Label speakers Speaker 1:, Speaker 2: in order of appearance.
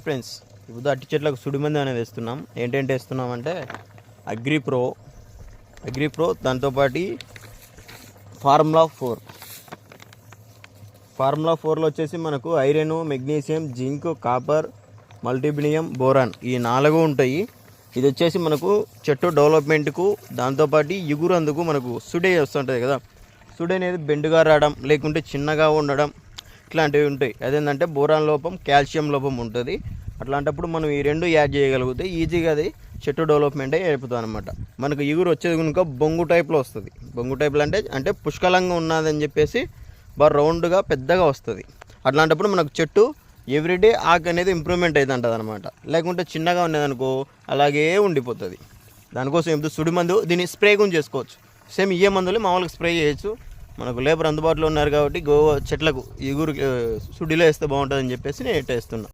Speaker 1: Friends ఇప్పుడు అట్టి చెట్లకు సుడిమంది అనేది వేస్తున్నాం. ఏంటంటే వేస్తున్నాం అంటే అగ్రి ప్రో అగ్రి ప్రో దాంతోపాటు ఫార్ములా ఫోర్. ఫార్ములా ఫోర్లో వచ్చేసి మనకు iron magnesium zinc copper మల్టీబినియం boron ఈ నాలుగు ఉంటాయి. ఇది వచ్చేసి మనకు చెట్టు డెవలప్మెంట్కు దాంతోపాటు ఇగురందుకు మనకు సుడే వస్తుంటుంది కదా. సుడే అనేది బెండుగా రావడం లేకుంటే చిన్నగా ఉండడం ఇట్లాంటివి ఉంటాయి. అదేంటంటే బోరాన్ లోపం కాల్షియం లోపం ఉంటుంది. అట్లాంటప్పుడు మనం ఈ రెండు యాడ్ చేయగలిగితే ఈజీగా అది చెట్టు డెవలప్మెంట్ అయ్యి అయిపోతుంది అనమాట మనకు ఇగురు వచ్చేది కనుక బొంగు టైప్లో వస్తుంది. బొంగు టైప్లో అంటే అంటే పుష్కలంగా ఉన్నదని చెప్పేసి బాగా రౌండ్గా పెద్దగా వస్తుంది. అట్లాంటప్పుడు మనకు చెట్టు ఎవ్రీడే ఆకు అనేది ఇంప్రూవ్మెంట్ అవుతుంటుంది అనమాట లేకుంటే చిన్నగా ఉన్నదనుకో అలాగే ఉండిపోతుంది. దానికోసం ఏమిటి సుడి మందు దీన్ని స్ప్రే కూడా చేసుకోవచ్చు. సేమ్ ఏ మందులు మామూలుగా స్ప్రే చేయొచ్చు. మనకు లేబర్ అందుబాటులో ఉన్నారు కాబట్టి గో చెట్లకు ఈ ఆ, సుడిలో వేస్తే బాగుంటుందని చెప్పేసి నేను ఇట్ట వేస్తున్నా